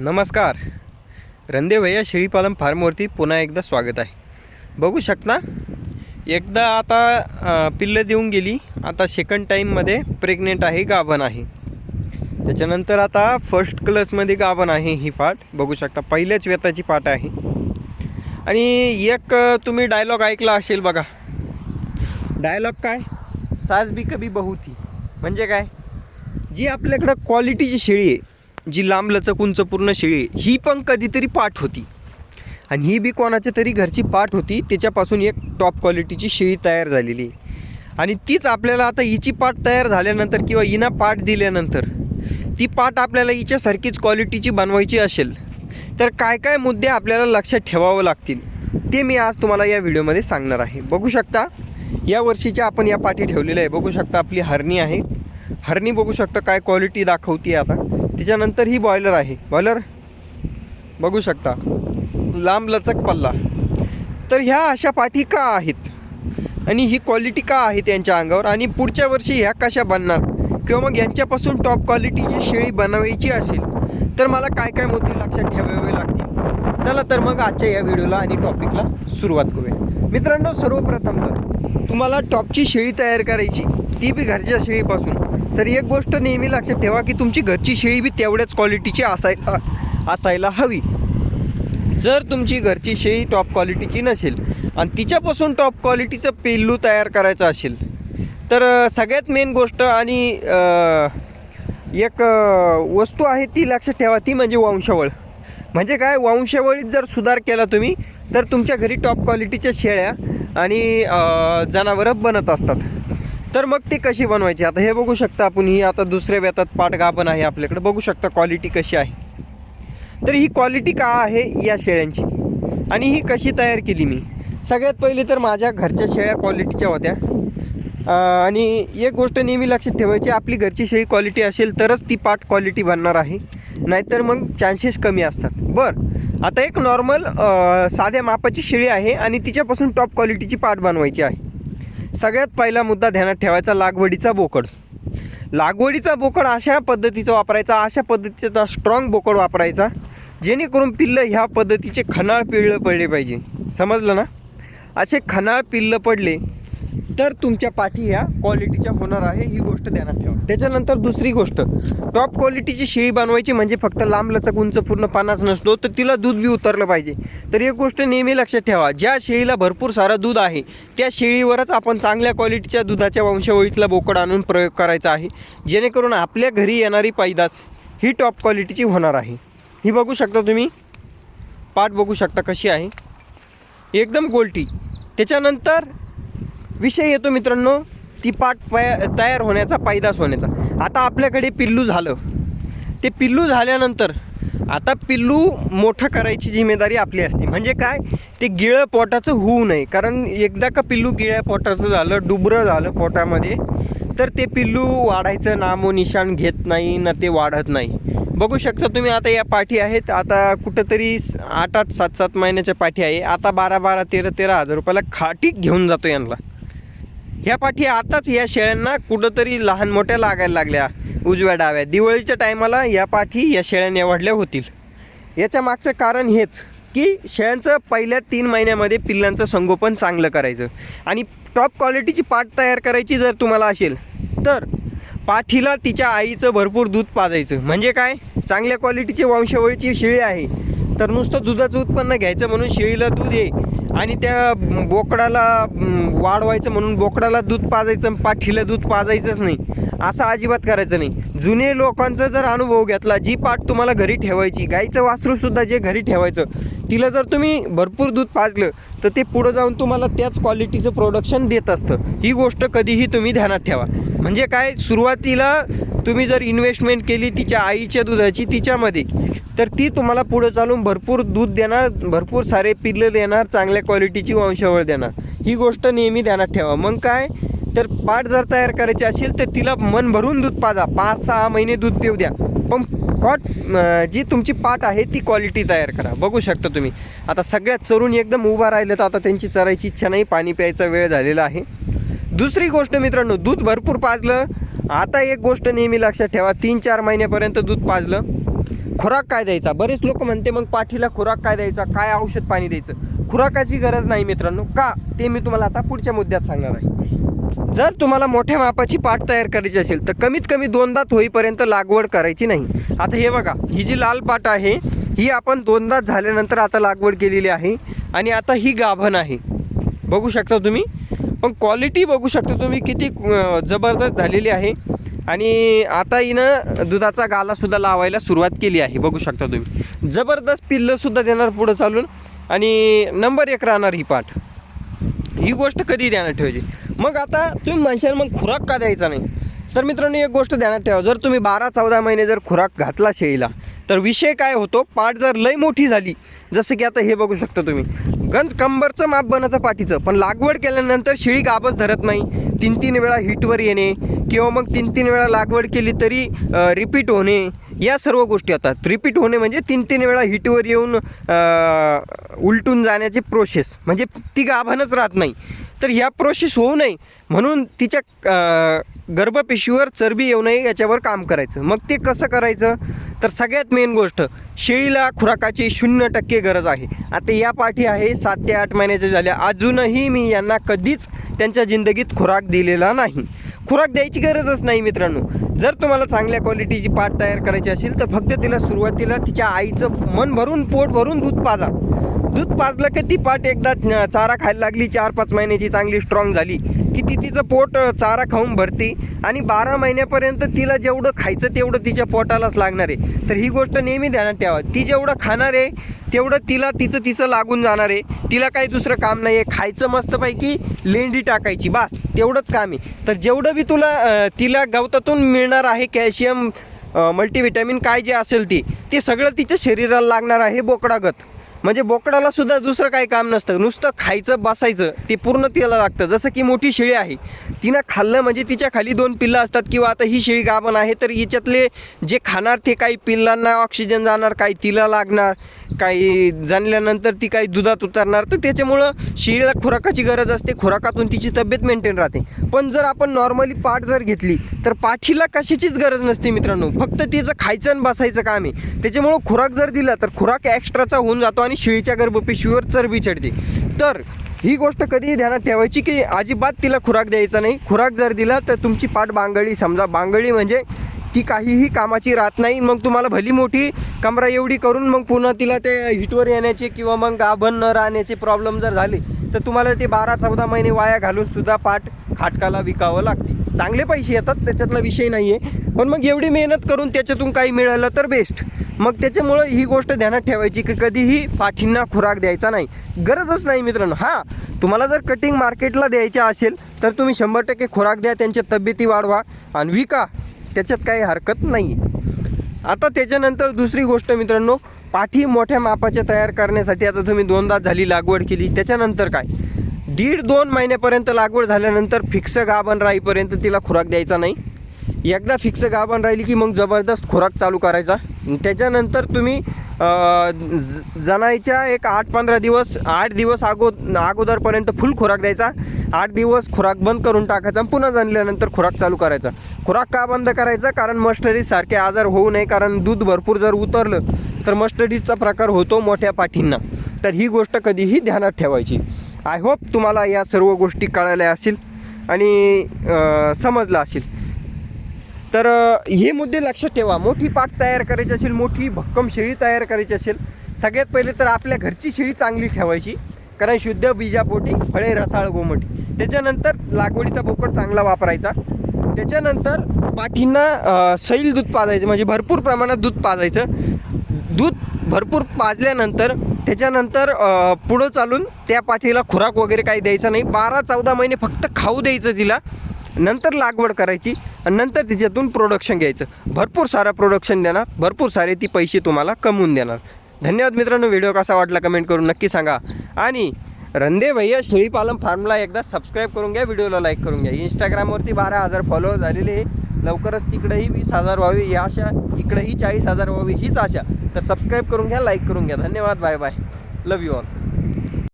नमस्कार. रणदेव भैया शेळीपालन फार्मवरती पुन्हा एकदा स्वागत आहे. बघू शकता एकदा आता पिल्लं देऊन गेली आता सेकंड टाईममध्ये प्रेग्नेंट आहे गाभण आहे. त्याच्यानंतर आता फर्स्ट क्लसमध्ये गाभण आहे ही पाट बघू शकता पहिल्याच व्यताची पाट आहे. आणि एक तुम्ही डायलॉग ऐकला असेल बघा. डायलॉग काय? सास बी कभी बहुती म्हणजे काय? जी आपल्याकडं क्वालिटीची शेळी आहे जी लांबलचक उंच पूर्ण शेळी ही पण कधीतरी पाठ होती. आणि ही बी कोणाच्या तरी घरची पाठ होती त्याच्यापासून एक टॉप क्वालिटीची शेळी तयार झालेली. आहे आणि तीच आपल्याला आता हिची पाठ तयार झाल्यानंतर किंवा हिना पाठ दिल्यानंतर ती पाठ आपल्याला हिच्यासारखीच क्वालिटीची बनवायची असेल तर काय काय मुद्दे आपल्याला लक्षात ठेवावं लागतील ते मी आज तुम्हाला या व्हिडिओमध्ये सांगणार आहे. बघू शकता या वर्षीच्या आपण या पाठी ठेवलेल्या आहे. बघू शकता आपली हरणी आहे. हरणी बघू शकता काय क्वालिटी दाखवते आता. त्याच्यानंतर ही बॉयलर आहे. बॉयलर बघू शकता. लांब लचक पल्ला. तर ह्या अशा पाठी का आहेत? आणि ही क्वालिटी का आहे त्यांच्या अंगावर? आणि पुढच्या वर्षी ह्या कशा बनणार? किंवा मग यांच्यापासून टॉप क्वालिटीची शेळी बनवायची असेल तर मला काय काय मुद्दे लक्षात ठेवावे लागतील? चला तर मग आजच्या या व्हिडिओला आणि टॉपिकला सुरुवात करूया. मित्रांनो सर्वप्रथम तर तुम्हाला टॉपची शेळी तयार करायची ती बी घरच्या शेळीपासून. तर एक गोष्ट नेहमी लक्षात ठेवा की तुमची घरची शेळी बी तेवढ्याच क्वालिटीची असायला असायला हवी. जर तुमची घरची शेळी टॉप क्वालिटीची नसेल आणि तिच्यापासून टॉप क्वालिटीचं पेल्लू तयार करायचं असेल तर सगळ्यात मेन गोष्ट आणि एक वस्तू आहे ती लक्षात ठेवा ती म्हणजे वंशावळ. म्हणजे काय? वंशावळीत जर सुधार केला तुम्ही तर तुमच्या घरी टॉप क्वालिटीच्या शेळ्या आणि जनावरं बनत असतात. तर मग ती कशी बनवायची? आता हे बघू शकता आपण ही आता दुसऱ्या व्यतात पाठ गाभण आहे आपल्याकडे. बघू शकता क्वालिटी कशी आहे. तर ही क्वालिटी का आहे? या शेळ्यांची. आणि ही कशी तयार केली मी? सगळ्यात पहिले तर माझ्या घरच्या शेळ्या क्वालिटीच्या होत्या. आणि एक गोष्ट नेहमी लक्षात ठेवायची आपली घरची शेळी क्वालिटी असेल तरच ती पाट क्वालिटी बनणार आहे. नाहीतर मग चान्सेस कमी असतात. बरं आता एक नॉर्मल साध्या मापाची शेळी आहे आणि तिच्यापासून टॉप क्वालिटीची पाट बनवायची आहे. सगळ्यात पहिला मुद्दा ध्यानात ठेवायचा लागवडीचा बोकड. लागवडीचा बोकड अशा पद्धतीचा वापरायचा अशा पद्धतीचा स्ट्रॉंग बोकड वापरायचा जेणेकरून पिल्लं ह्या पद्धतीचे खनाळ पिल्लं पडले पाहिजे. समजलं ना? असे खनाळ पिल्लं पडले तर तुमच्या पाठी ह्या क्वालिटीच्या होणार आहे ही गोष्ट ध्यानात ठेवा. त्याच्यानंतर दुसरी गोष्ट टॉप क्वालिटीची शेळी बनवायची म्हणजे फक्त लांब लचक उंच पूर्ण पानाच नसतो तर तिला दूध बी उतरलं पाहिजे. तर एक गोष्ट नेहमी लक्षात ठेवा ज्या शेळीला भरपूर सारं दूध आहे त्या शेळीवरच आपण चांगल्या क्वालिटीच्या दुधाच्या वंशावळीतला बोकड आणून प्रयोग करायचा आहे. जेणेकरून आपल्या घरी येणारी पैदास ही टॉप क्वालिटीची होणार आहे. ही बघू शकता तुम्ही? पाठ बघू शकता कशी आहे. एकदम गोलटी. त्याच्यानंतर विषय येतो मित्रांनो ती पाट पया तयार होण्याचा पैदास होण्याचा. आता आपल्याकडे पिल्लू झालं. ते पिल्लू झाल्यानंतर आता पिल्लू मोठं करायची जिम्मेदारी आपली असते. म्हणजे काय? ते गिळं पोटाचं होऊ नये. कारण एकदा का पिल्लू गिळ्या पोटाचं झालं डुबरं झालं पोटामध्ये तर ते पिल्लू वाढायचं नामो निशाण घेत नाही ना ते वाढत नाही. बघू शकता तुम्ही आता या पाठी आहेत. आता कुठंतरी आठ आठ सात सात महिन्याच्या पाठी आहे. आता बारा बारा तेरा तेरा हजार रुपयाला खाटी घेऊन जातो यांना. ह्या पाठी आताच या शेळ्यांना कुठंतरी लहान मोठ्या लागायला लागल्या उजव्या डाव्या. दिवाळीच्या टायमाला या पाठी या शेळ्या निवडल्या होतील. याच्या मागचं कारण हेच की शेळ्यांचं पहिल्या तीन महिन्यामध्ये पिल्लांचं संगोपन चांगलं करायचं. आणि टॉप क्वालिटीची पाट तयार करायची जर तुम्हाला असेल तर पाठीला तिच्या आईचं भरपूर दूध पाजायचं. म्हणजे काय? चांगल्या क्वालिटीची वंशावळीची शेळी आहे तर नुसतं दुधाचं उत्पन्न घ्यायचं म्हणून शेळीला दूध ये. आणि त्या बोकडाला वाढवायचं म्हणून बोकडाला दूध पाजायचं पाठीला दूध पाजायचंच नाही. असं अजिबात करायचं नाही. जुने लोकांचा जर अनुभव घेतला जी पाठ तुम्हाला घरी ठेवायची गाईचं वासरूसुद्धा जे घरी ठेवायचं तिला जर तुम्ही भरपूर दूध पाजलं तर ते पुढं जाऊन तुम्हाला त्याच क्वालिटीचं प्रोडक्शन देत असतं. ही गोष्ट कधीही तुम्ही ध्यानात ठेवा. म्हणजे काय सुरुवातीला तुम्ही जर इन्व्हेस्टमेंट केली तिच्या आईच्या दुधाची तिच्यामध्ये तर ती तुम्हाला पुढं चालून भरपूर दूध देणार भरपूर सारे पिल्लं देणार चांगल्या क्वालिटीची वंशावळ देणार. ही गोष्ट नेहमी ध्यानात ठेवा. मग काय? तर पाट जर तयार करायची असेल तर तिला मन भरून दूध पाजा. पाच सहा महिने दूध पिऊ द्या. पण पाट जी तुमची पाट आहे ती क्वालिटी तयार करा. बघू शकता तुम्ही. आता सगळ्यात चरून एकदम उभा राहिलं तर आता त्यांची चरायची इच्छा नाही. पाणी प्यायचा वेळ झालेला आहे. दुसरी गोष्ट मित्रांनो दूध भरपूर पाजलं. आता एक गोष्ट नेहमी लक्षात ठेवा तीन चार महिन्यापर्यंत दूध पाजलं. खुराक काय द्यायचा? बरेच लोक म्हणते मग पाठीला खुराक काय द्यायचा? काय औषध पाणी द्यायचं? खुराकाची गरज नाही मित्रांनो. का? ते मी तुम्हाला आता पुढच्या मुद्द्यात सांगणार आहे. जर तुम्हाला मोठ्या मापाची पाठ तयार करायची असेल तर कमीत कमी दोनदात होईपर्यंत लागवड करायची नाही. आता हे बघा ही जी लाल पाट आहे ही आपण दोनदात झाल्यानंतर आता लागवड केलेली आहे आणि आता ही गाभण आहे. बघू शकता तुम्ही? पण क्वालिटी बघू शकता तुम्ही किती जबरदस्त झालेली आहे. आणि आता हिनं दुधाचा गालासुद्धा लावायला सुरुवात केली आहे बघू शकता तुम्ही. जबरदस्त पिल्लंसुद्धा देणार पुढं चालून. आणि नंबर एक राहणार ही पाठ. ही गोष्ट कधी ध्यानात ठेवायची? मग आता तुम्ही म्हणशाल मग खुराक का द्यायचा नाही? तर मित्रांनो एक गोष्ट ध्यानात ठेवा. जर तुम्ही बारा चौदा महिने जर खुराक घातला शेळीला तर विषय काय होतो? पाठ जर लय मोठी झाली जसं की आता हे बघू शकता तुम्ही. गंज कंबरचं माप बनतं पाठीचं पण लागवड केल्यानंतर शिळी गाबच धरत नाही. तीन तीन वेळा हिटवर येणे किंवा मग तीन तीन वेळा लागवड केली तरी रिपीट होणे या सर्व गोष्टी होतात. रिपीट होणे म्हणजे तीन तीन वेळा हिटवर येऊन उलटून जाण्याची प्रोसेस म्हणजे ती गाभानच राहत नाही. तर ह्या प्रोसेस होऊ नये. म्हणून तिच्या गर्भपेशीवर चरबी येऊ नये याच्यावर काम करायचं. मग ते कसं करायचं? तर सगळ्यात मेन गोष्ट शेळीला खुराकाची शून्य टक्के गरज आहे. आता या पाठी आहे सात ते आठ महिन्याच्या झाल्या अजूनही मी यांना कधीच त्यांच्या जिंदगीत खुराक दिलेला नाही. खुराक द्यायची गरजच नाही मित्रांनो. जर तुम्हाला चांगल्या क्वालिटीची पाठ तयार करायची असेल तर फक्त तिला सुरुवातीला तिच्या आईचं मन भरून पोट भरून दूध पाजा. दूध पाजलं की ती पाट एकदा चारा खायला लागली चार पाच महिन्याची चांगली स्ट्रॉंग झाली की ती तिचं पोट चारा खाऊन भरते आणि बारा महिन्यापर्यंत तिला जेवढं खायचं तेवढं तिच्या पोटालाच लागणार आहे. तर ही गोष्ट नेहमी ध्यानात ठेवा. ती जेवढं खाणार आहे तेवढं तिला तिचं तिचं लागून जाणार आहे. तिला काही दुसरं काम नाही आहे खायचं मस्तपैकी लेंडी टाकायची बास तेवढंच काम आहे. तर जेवढं बी तुला तिला गवतातून मिळणार आहे कॅल्शियम मल्टीव्हिटॅमिन काय जे असेल ती ते सगळं तिच्या शरीराला लागणार आहे बोकडागत. म्हणजे बोकडाला सुद्धा दुसरं काही काम नसतं. नुसतं खायचं बसायचं ते पूर्ण तिला लागतं. जसं की मोठी शेळी आहे तिनं खाल्लं म्हणजे तिच्या खाली दोन पिल्लं असतात किंवा आता ही शेळी गाभण आहे तर हिच्यातले जे खाणार ते काही पिल्लांना ऑक्सिजन जाणार काही तिला लागणार. काही जाणल्यानंतर ती काही दुधात उतरणार तर त्याच्यामुळं शेळीला खुराकाची गरज असते. खुराकातून तिची तब्येत मेंटेन राहते. पण जर आपण नॉर्मली पाठ जर घेतली तर पाठीला कशाचीच गरज नसते मित्रांनो. फक्त तिचं खायचं आणि बसायचं काम आहे. त्याच्यामुळं खुराक जर दिला तर खुराक एक्स्ट्राचा होऊन जातो आणि शेळीच्या गर्भपेशीवर चरबी चढते. तर ही गोष्ट कधीही ध्यानात ठेवायची की अजिबात तिला खुराक द्यायचा नाही. खुराक जर दिला तर तुमची पाठ बांगडी समजा बांगडी म्हणजे ती काहीही कामाची राहत नाही मग तुम्हाला भली मोठी कमरा एवढी करून मग पुन्हा तिला ते हिटवर येण्याचे किंवा मग गाभण न राहण्याचे प्रॉब्लेम जर झाले तर तुम्हाला ते बारा चौदा महिने वाया घालून सुद्धा पाठ खाटकाला विकावं लागते. चांगले पैसे येतात त्याच्यातला विषय नाही आहे पण मग एवढी मेहनत करून त्याच्यातून काही मिळालं तर बेस्ट मग त्याच्यामुळं ही गोष्ट ध्यानात ठेवायची की कधीही पाठींना खुराक द्यायचा नाही. गरजच नाही मित्रांनो. हां तुम्हाला जर कटिंग मार्केटला द्यायच्या असेल तर तुम्ही शंभर टक्के खुराक द्या त्यांच्या तब्येती वाढवा आणि विका. त्याच्यात काही हरकत नाही. आता त्याच्यानंतर दुसरी गोष्ट मित्रांनो पाठी मोठ्या मापाच्या तयार करण्यासाठी आता तुम्ही दोनदा झाली लागवड केली. त्याच्यानंतर काय? दीड दोन महिन्यापर्यंत लागवड झाल्यानंतर फिक्स गाभण राईपर्यंत तिला खुराक द्यायचा नाही. एकदा फिक्स गाभण राहिली की मग जबरदस्त खुराक चालू करायचा. त्याच्यानंतर तुम्ही ज- जनाईच्या एक आठ पंधरा दिवस आठ दिवस अगो अगोदरपर्यंत फुल खुराक द्यायचा. आठ दिवस खुराक बंद करून टाकायचा पुन्हा जाणल्यानंतर खुराक चालू करायचा. खुराक का बंद करायचा? कारण मस्टडीजसारखे आजार होऊ नये कारण दूध भरपूर जर उतरलं तर मस्टडीजचा प्रकार होतो मोठ्या पाठींना. तर ही गोष्ट कधीही ध्यानात ठेवायची. आय होप तुम्हाला या सर्व गोष्टी कळाल्या असतील आणि समजलं असेल. तर हे मुद्दे लक्षात ठेवा. मोठी पाट तयार करायची असेल मोठी भक्कम शेळी तयार करायची असेल सगळ्यात पहिले तर आपल्या घरची शेळी चांगली ठेवायची. कारण शुद्ध बीजापोटी फळे रसाळ गोमटी. त्याच्यानंतर लागवडीचा बोकड चांगला वापरायचा. त्याच्यानंतर पाठींना सैल दूध पाजायचं म्हणजे भरपूर प्रमाणात दूध पाजायचं. दूध भरपूर पाजल्यानंतर त्याच्यानंतर पुढं चालून त्या पाठीला खुराक वगैरे काही द्यायचा नाही. बारा चौदा महिने फक्त खाऊ द्यायचं तिला. नंतर लागवड करायची आणि नंतर तिच्यातून प्रोडक्शन घ्यायचं. भरपूर सारा प्रोडक्शन देणार भरपूर सारे ती पैसे तुम्हाला कमवून देणार. धन्यवाद मित्रांनो व्हिडिओ कसा वाटला कमेंट करून नक्की सांगा. आणि रंदे भैया शेळीपालन फार्मला एकदा सबस्क्राईब करून घ्या व्हिडिओला लाईक करून घ्या. इंस्टाग्रामवरती बारा हजार फॉलोअर झालेले आहे. लवकरच तिकडेही वीस हजार व्हावी या आशा. इकडेही चाळीस हजार व्हावी हीच आशा. तर सबस्क्राईब करून घ्या लाईक करून घ्या. धन्यवाद bye bye love you all